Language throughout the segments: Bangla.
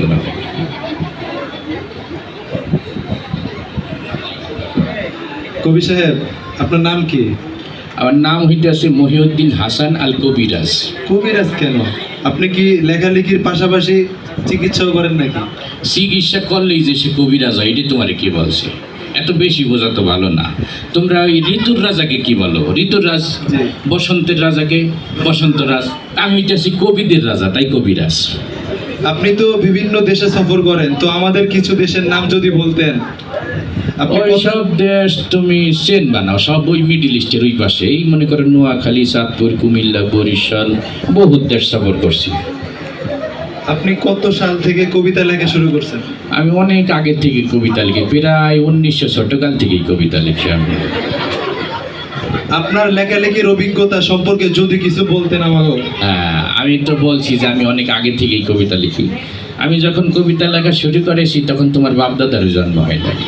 হয় কবি সাহেব আপনার নাম কি? আমার নাম হইতেছে মহিউদ্দিন হাসান আল কবিরাজ। কবিরাজ কেন? আপনি কি লেখালেখির পাশাপাশি চিকিৎসাও করেন নাকি? চিকিৎসা করলেই যে সে কবিরাজ হয় এটি তোমার কি বলছে? এত বেশি বোঝা তো ভালো না। তোমরা ওই ঋতুর রাজাকে কি বলো? ঋতুর রাজ বসন্তের রাজাকে? বসন্ত রাজ। আমি হইতেছি কবিদের রাজা তাই কবিরাজ। আপনি তো বিভিন্ন দেশে সফর করেন তো আমাদের কিছু দেশের নাম যদি বলতেন। ওই সব দেশ তুমি চেন বানাও সব ওই মিডিল ইস্টের ওই পাশে এই মনে করো নোয়াখালী চাঁদপুর কুমিল্লা বরিশাল বহুত দেশ সফর করছি। আপনি কত সাল থেকে কবিতা লেখা শুরু করছেন? আমি অনেক আগে থেকে কবিতা লিখি প্রায় উনিশশো ছোটকাল থেকেই কবিতা লিখি আমি। আপনার লেখালেখির অভিজ্ঞতা সম্পর্কে যদি কিছু বলতেন আমাকে। হ্যাঁ আমি তো বলছি যে আমি অনেক আগে থেকেই কবিতা লিখি। আমি যখন কবিতা লেখা শুরু করেছি তখন তোমার বাপদাদারও জন্ম হয় নাই।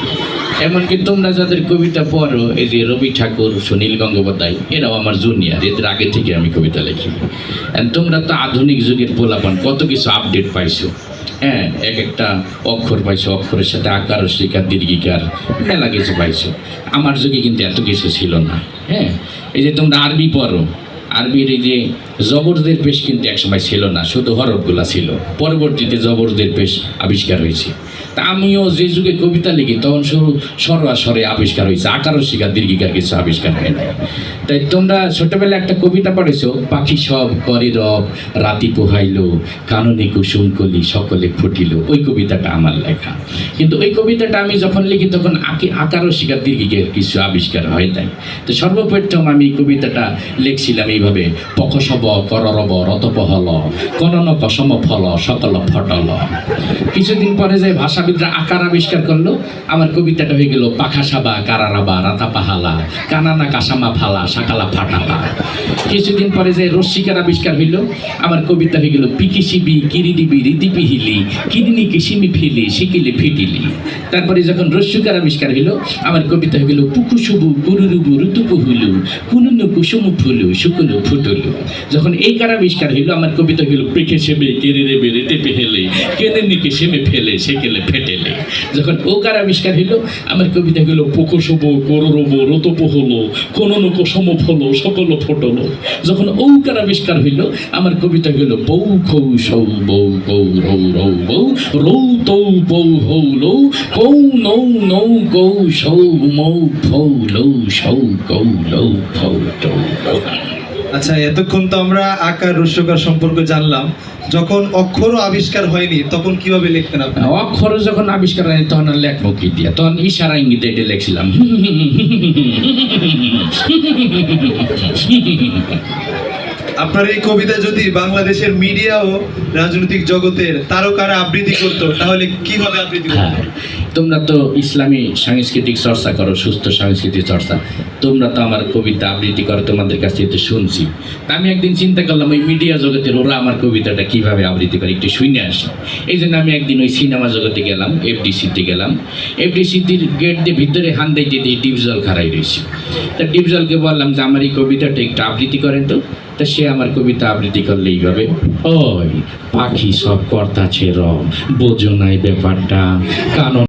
এমনকি তোমরা যাদের কবিতা পড়ো, এই যে রবি ঠাকুর, সুনীল গঙ্গোপাধ্যায়, এরাও আমার জুনিয়র এদের আগে থেকে আমি কবিতা লিখি। তোমরা তো আধুনিক যুগের পোলাপান, কত কিছু আপডেট পাইছো। হ্যাঁ এক একটা অক্ষর পাইছো, অক্ষরের সাথে আকার শিকার দীর্ঘিকার মেলা কিছু পাইছো। আমার যুগে কিন্তু এত কিছু ছিল না হ্যাঁ? এই যে তোমরা আরবি পড়ো আরবির যে জবরদের পেশ কিন্তু একসময় ছিল না, শুধু হরফগুলা ছিল। পরবর্তীতে জবরদের পেশ আবিষ্কার হয়েছে। তা আমিও যে যুগে কবিতা লিখি, তখন শুরু সরোয়াসরে আবিষ্কার হয়েছে। আকারও শিকার দীর্ঘিকার কিছু আবিষ্কার হয় নাই। তাই তোমরা ছোটবেলায় একটা কবিতা পড়েছো, পাখি সব করে রব, রাতি পোহাইল, কাননে কুসুম কলি সকলে ফুটিল। ওই কবিতাটা আমার লেখা। কিন্তু ওই কবিতাটা আমি যখন লিখি, তখন আঁকি আকারও শিকার দীর্ঘিকার কিছু আবিষ্কার হয় নাই। তো সর্বপ্রথম আমি কবিতাটা লিখছিলাম এইভাবে পকসব কররব রতপহল, কনন কসম ফল, সকল ফটল। কিছুদিন পরে যে ভাষাবিদরা আকার আবিষ্কার করল, আমার কবিতাটা হয়ে গেল পাখা সাবা কারারাবা রাতা পাহালা কানানা কাসামা ফালা, সাকালা ফাটালা কিছুদিন পরে যে রশ্মিকার আবিষ্কার হইল, আমার কবিতা হয়ে গেল, পিকি শিবি কিরি দিবি, রীতি পিহিলি কিরিনি কিসিমি ফিলি, শিকিলি ফিটিলি। তারপরে যখন রস্যুকার আবিষ্কার হইল, আমার কবিতা হয়ে গেল পুকু শুবু, কুরুরুবু ঋতুকু হুলু কুনুনু কুসুমু ফুলু শুকুলু ফুটুলু যখন এই কার আবিষ্কার হইল, আমার কবিতা হইল, পেখে সেবে কেড়ে রেবে রেতে পেহেলে কেনে নিকে সেমে ফেলে সেকেলে ফেটেলে। যখন ও কার আবিষ্কার হইল, আমার কবিতা হইল, পোকো শুভ কররব রতপ হলো কোনো কোন কোসম ফলো সকল ফটলো। যখন ঔকার আবিষ্কার হইল, আমার কবিতা হইল বৌ খৌ সৌ বৌ কৌ রৌ রৌ বৌ, রৌ তৌ বৌ হৌ লৌ, কৌ নৌ নৌ কৌ সৌ, মৌ ফৌ লৌ, সৌ কৌ লৌ, ফৌ টৌ লৌ। আচ্ছা এতক্ষণ তো আমরা আকার রস্যকার সম্পর্কে জানলাম। যখন অক্ষরও আবিষ্কার হয়নি তখন কীভাবে লিখতেন আপনি? অক্ষর যখন আবিষ্কার হয় তখন আর লেখবো কি দিয়া? তখন ইশারা ইঙ্গিতে এটা লেখছিলাম। আপনার এই কবিতা যদি বাংলাদেশের মিডিয়া ও রাজনৈতিক জগতের তারকারা আবৃত্তি করতো তাহলে কীভাবে আবৃত্তি হ্যাঁ করতো তোমরা তো ইসলামী সাংস্কৃতিক চর্চা করো, সুস্থ সাংস্কৃতিক চর্চা। তোমরা তো আমার কবিতা আবৃত্তি করো, তোমাদের কাছে তো শুনছি। তা আমি একদিন চিন্তা করলাম, ওই মিডিয়া জগতের ওরা আমার কবিতাটা কীভাবে আবৃত্তি করে, একটু শুনে আসি। এই জন্য আমি একদিন ওই সিনেমা জগতে গেলাম এফডিসিতে গেলাম। এফডিসিটির গেট দিয়ে ভিতরে হান দিয়ে ডিপজল খারাই রয়েছে। তা ডিপজলকে বললাম যে, আমার এই কবিতাটা একটু আবৃত্তি করেন তো। তা সে আমার কবিতা আবৃত্তি করলে এইভাবে, ওই পাখি সব কর্তা ছেড় বোঝো নাই ব্যাপারটা, কানন